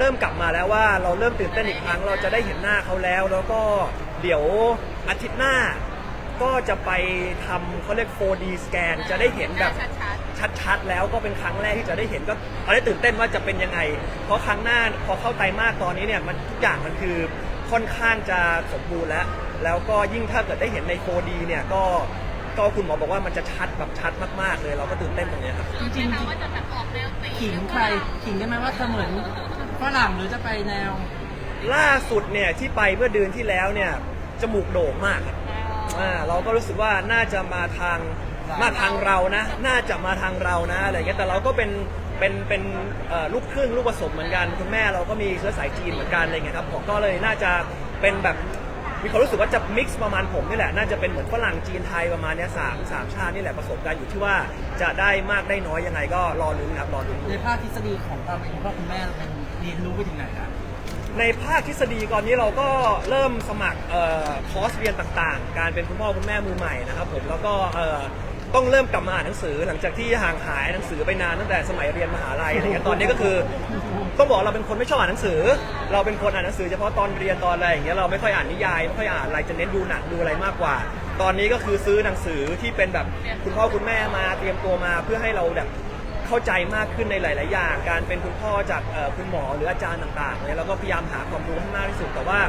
เริ่มกลับมาแล้วว่าเราเริ่มตื่นเต้นอีกครั้ง เราจะได้เห็นหน้าเขาแล้ว แล้วก็เดี๋ยวอาทิตย์หน้า ก็จะไปทำเขาเรียก 4D สแกนจะได้เห็นแบบชัดชัดๆ แล้วก็เป็นครั้งแรกที่จะได้เห็นก็ตอนนี้ตื่นเต้นว่าจะเป็นยังไง เพราะครั้งหน้าพอเข้าไตรมาสตอนนี้เนี่ยมันทุกอย่างมันคือค่อนข้างจะสมบูรณ์แล้ว แล้วก็ยิ่งถ้าเกิดได้เห็นใน 4D เนี่ยก็ก็คุณหมอบอกว่ามันจะชัดแบบชัดมากๆเลย เราก็ตื่นเต้นตรงเนี้ยครับๆจริงๆใช่ไหมว่าจะแบบออกแนวตีขิงใครขิงได้ไหมว่าเธอเหมือน ฝรั่งหรือจะไปแนว ล่าสุดเนี่ยที่ไปเมื่อเดือนที่แล้วเนี่ยจมูกโด่งมากครับอ่าเราก็รู้สึกว่าน่าจะมาทางมาทางเรานะ น่าจะมาทางเรานะอะไรเงี้ยแต่เราก็เป็นเป็นเป็นเอ่อลูกครึ่งลูกผสมเหมือนกันคุณแม่เราก็มีเชื้อสายจีนเหมือนกันอะไรเงี้ยครับผมก็เลยน่าจะเป็นแบบมีความรู้สึกว่าจะมิกซ์ประมาณผมนี่แหละน่าจะเป็นเหมือนฝรั่งจีนไทยประมาณเนี้ยสามสามชาตินี่แหละผสมกันอยู่ที่ว่าจะได้มากได้น้อยยังไงก็รอลุ้นครับรอลุ้นดูในภาคทฤษฎีของความเป็นคุณพ่อคุณแม่เราเป็น เรียนรู้ไปถึงไหนนะในภาคทฤษฎีก่อนนี้เราก็เริ่มสมัครเอ่อคอร์สเรียนต่างๆ การเป็นคุณพ่อคุณแม่มือใหม่นะครับผมแล้วก็เอ่อต้องเริ่มกลับมาอ่านหนังสือหลังจากที่ห่างหายหนังสือไปนานตั้งแต่สมัยเรียนมหาลัยอะไรเงี้ยตอนนี้ก็คือต้องบอกเราเป็นคนไม่ชอบอ่านหนังสือ เราเป็นคนอ่านหนังสือเฉพาะตอนเรียนตอนอะไรอย่างเงี้ยเราไม่ค่อยอ่านนิยายไม่ค่อยอ่านอะไรจะเน้นดูหนังดูอะไรมากกว่า ตอนนี้ก็คือซื้อหนังสือที่เป็นแบบคุณพ่อคุณแม่มาเตรียมตัวมาเพื่อให้เราแบบ เข้าใจมากขึ้นในหลาย ๆ อย่าง การเป็นคุณพ่อจากคุณหมอหรืออาจารย์ต่างๆเนี่ยเราก็พยายามหาความรู้ให้มากที่สุดแต่ว่า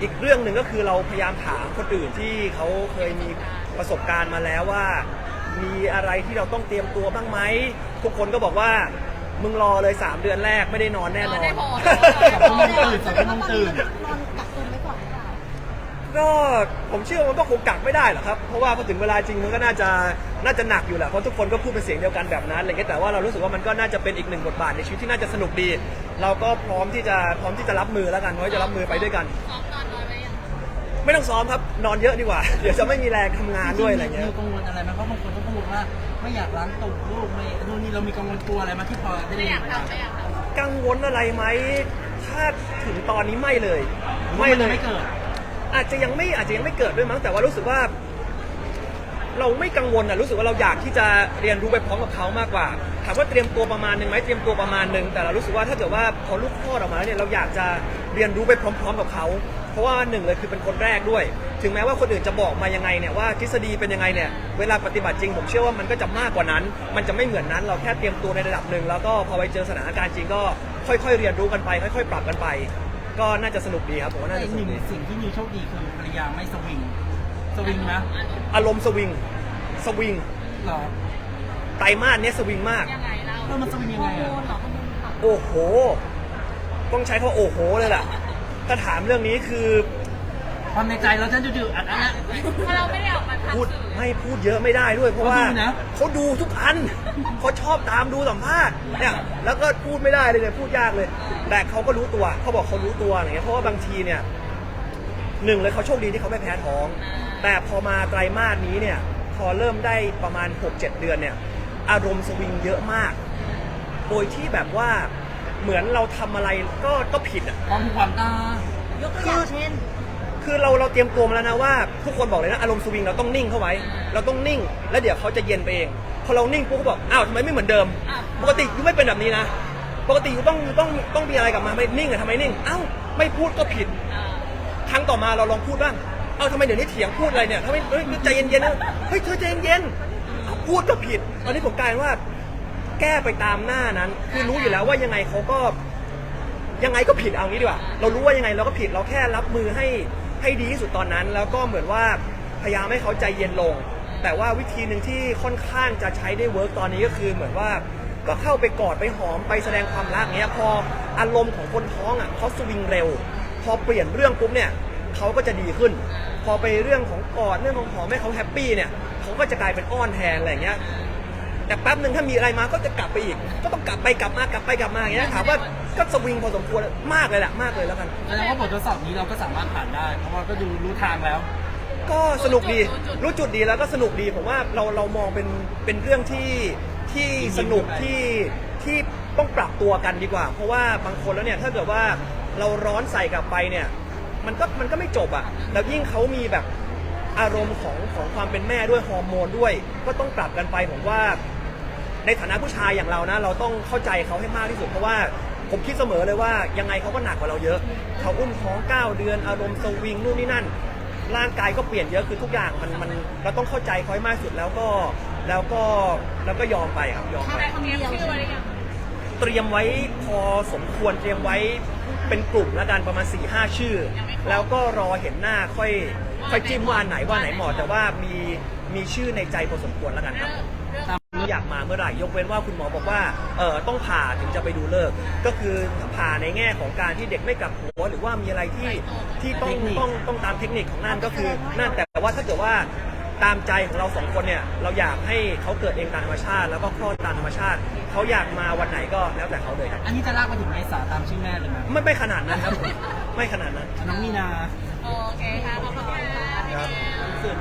อีกเรื่องหนึ่งก็คือเราพยายามถามคนอื่นที่เขาเคยมีประสบการณ์มาแล้วว่า มีอะไรที่เราต้องเตรียมตัวบ้างไหมทุกคนก็บอกว่ามึงรอเลย 3 เดือนแรกไม่ได้นอนแน่นอนได้พอสองโมงตื่นสองโมงตื่น นอนต้อนหรือเปล่า ก็ผมเชื่อว่ามันก็คงกักไม่ได้หรอกครับ เพราะว่าพอถึงเวลาจริงมันก็น่าจะน่าจะหนักอยู่แหละเพราะทุกคนก็พูดเป็นเสียงเดียวกันแบบนั้นอะไรเงี้ยแต่ว่าเรารู้สึกว่ามันก็น่าจะเป็นอีกหนึ่งบทบาทในชีวิตที่น่าจะสนุกดี เราก็พร้อมที่จะพร้อมที่จะรับมือแล้วกันเพราะจะรับมือไปด้วยกัน ซ้อมนอนนอนไว้ยังไม่ต้องซ้อมครับนอนเยอะดีกว่า เดี๋ยวจะไม่มีแรงทำงานด้วยอะไรเงี้ย มีกังวลอะไรไหมเพราะบางคนก็กังวลว่าไม่อยากล้างตูดลูกไม่นู่นนี่เรามีกังวลกลัวอะไรมาที่พอได้ไม่เรีอยยานกรู้ทำไม่อยากทำกังวลอะไรไหมถ้าถึงตอนนี้ไม่เลย ไม่ไม่เลเลยยไม่เกิด อาจจะยังไม่อาจจะยังไม่เกิดด้วยมั้งแต่ว่ารู้สึกว่า เราไม่กังวลอะรู้สึกว่าเราอยากที่จะเรียนรู้ไปพร้อมกับเขามากกว่าถามว่าเตรียมตัวประมาณหนึ่งไหมเตรียมตัวประมาณหนึ่งแต่เรารู้สึกว่าถ้าเกิดว่าพอลูกคลอดออกมาแล้วเนี่ยเราอยากจะเรียนรู้ไปพร้อม ๆ กับเขา เพราะว่าหนึ่งเลยคือเป็นคนแรกด้วย ถึงแม้ว่าคนอื่นจะบอกมายังไงเนี่ยว่าทฤษฎีเป็นยังไงเนี่ยเวลาปฏิบัติจริงผมเชื่อว่ามันก็จะมากกว่านั้น มันจะไม่เหมือนนั้น เราแค่เตรียมตัวในระดับหนึ่งแล้วก็พอไปเจอสถานการณ์จริงก็ค่อย ๆ เรียนรู้กันไป ค่อย ๆ ปรับกันไป ก็น่าจะสนุกดีครับผมว่าแต่น่าอีจะกสหนุนึ่กงดีสิ่งที่นิวโชคดีคือภรรยาไม่สวิง สวิงนะอารมณ์สวิงสวิงหรอไตรมาสเนี้ยสวิงมาก ยังไงเราเออมันสวิงยังฮอไงร์โมอะนเหรอฮอร์โมนปรับโอ้โห ต้องใช้คำว่าโอ้โหเลยล่ะ ถ้าถามเรื่องนี้คือ ความในใจเราฉันจะดื้ออัดอันนะถ้าเราไม่ได้ออกมาทำพูดสื่อไม่พูดเยอะไม่ได้ด้วย เพราะว่าเขาดูนะ เขาดูทุกอันเขาชอบตามดูสัมภาษณ์เนี่ยแล้วก็พูดไม่ได้เลยเนี่ยพูดยากเลย แต่เขาก็รู้ตัวเขาบอกเขารู้ตัวอะไรเงี้ยเพราะว่าบางทีเนี่ยหนึ่งเลยเขาโชคดีที่เขาไม่แพ้ท้อง แต่พอมาไตรมาสนี้เนี่ย พอเริ่มได้ประมาณ 6-7 เดือนเนี่ย อารมณ์สวิงเยอะมาก โดยที่แบบว่าเหมือนเราทำอะไรก็ก็ผิดอะ ความหูความตา ยกตัวอย่างเช่น คือเราเราเตรียมตัวมาแล้วนะว่าทุกคนบอกเลยนะอารมณ์สวิงเราต้องนิ่งเข้าไว้ เราต้องนิ่ง แล้วเดี๋ยวเขาจะเย็นไปเอง พอเรานิ่งปุ๊บเขาบอกอ้าวทำไมไม่เหมือนเดิม ปกติยูไม่เป็นแบบนี้นะ ปกติยูต้องต้องต้องมีอะไรกลับมาไม่นิ่งอะทำไมนิ่งเอ้าไม่พูดก็ผิดอ่าครั้งต่อมาเราลองพูดบ้างเอ้าทำไมเดี๋ยวนี้เถียงพูดอะไรเนี่ยทำไมเฮ้ยใจเย็นๆนะเฮ้ยเธอใจเย็นๆเอาพูดก็ผิด ตอนนี้ผมกลายเป็นว่า แก้ไปตามหน้านั้น คือรู้อยู่แล้วว่ายังไงเขาก็ยังไงก็ผิดเอางี้ดีกว่า เรารู้ว่ายังไงเราก็ผิด เราแค่รับมือให้ ให้ดีที่สุดตอนนั้น แล้วก็เหมือนว่าพยายามให้เขาใจเย็นลง แต่ว่าวิธีหนึ่งที่ค่อนข้างจะใช้ได้เวิร์กตอนนี้ก็คือเหมือนว่าก็เข้าไปกอดไปหอมไปแสดงความรักเงี้ยพออารมณ์ของคนท้องอะเขาสวิงเร็ว พอเปลี่ยนเรื่องปุ๊บเนี่ยเขาก็จะดีขึ้น พอไปเรื่องของกอดเรื่องของหอมให้เขาแฮปปี้เนี่ยเขาก็จะกลายเป็นอ้อนแทนอะไรเงี้ย แต่แป๊บหนึ่งถ้ามีอะไรมาก็จะกลับไปอีก ก็ต้องกลับไปกลับมากลับไปกลับมาอย่างเงี้ยถามว่าก็สวิงพอสมควรมากเลยแหละมากเลยแล้วกัน แสดงว่าบททดสอบนี้เราก็สามารถผ่านได้ เพราะว่าก็ดูรู้ทางแล้ว ก็สนุกดีรู้จุดดีแล้วก็สนุกดีผมว่าเราเรามองเป็นเป็นเรื่องที่ที่สนุกที่ที่ต้องปรับตัวกันดีกว่า เพราะว่าบางคนแล้วเนี่ยถ้าเกิดว่าเราร้อนใส่กลับไปเนี่ย มันก็มันก็ไม่จบอะ่ะแล้วยิ่งเขามีแบบอารมณ์ของของความเป็นแม่ด้วยฮอร์โมนด้วย ก็ต้องปรับกันไปผมว่า ในฐานะผู้ชายอย่างเรานะ เราต้องเข้าใจเขาให้มากที่สุดเพราะว่าผมคิดเสมอเลยว่ายังไงเขาก็หนักกว่าเราเยอะ เขาอุ้มท้อง9เดือนอารมณ์สวิงนู่นนี่นั่น ร่างกายก็เปลี่ยนเยอะคือทุกอย่างมันมันเราต้องเข้าใจเขาให้มากที่สุดแล้วก็แล้วก็แล้วก็ยอมไปครับยอมทำไปไมเขาเตรียมชื่อไว้หรือยังเตรียมไว้พอสมควรเตรียมไว้เป็นกลุ่มแล้วกันประมาณ4ี่ห้าชื่อ แล้วก็รอเห็นหน้าค่อยค่อยจิ้มว่าอันไหนว่าไหนเหมาะแต่ว่ามีมีชื่อในใจพอสมควรแล้วกันครับตาม อยากมาเมื่อไหร่ ยกเว้นว่าคุณหมอบอกว่าเออต้องผ่าถึงจะไปดูเลิกษ์ก็คือผ่าในแง่ของการที่เด็กไม่กลับหัว หรือว่ามีอะไรที่ที่ต้องต้องต้องตามเทคนิคของนั่นก็คือนั่นแต่ว่าถ้าเกิดว่าตามใจของเราสองคนเนี่ยเราอยากให้เขาเกิดเองตามธรรมชาติ แล้วก็คลอดตามธรรมชาติเขาอยากมาวันไหนก็แล้วแต่เขาเลยครับอันนี้จะลากไปถึงเมษาตามชื่อแม่เลยไหมไม่ไม่ขนาดนั้นครับ ไม่ขนาดนั้นน้องมีนาโอเคค่ะขอบคุณค่ะพี่เนยเสื่อม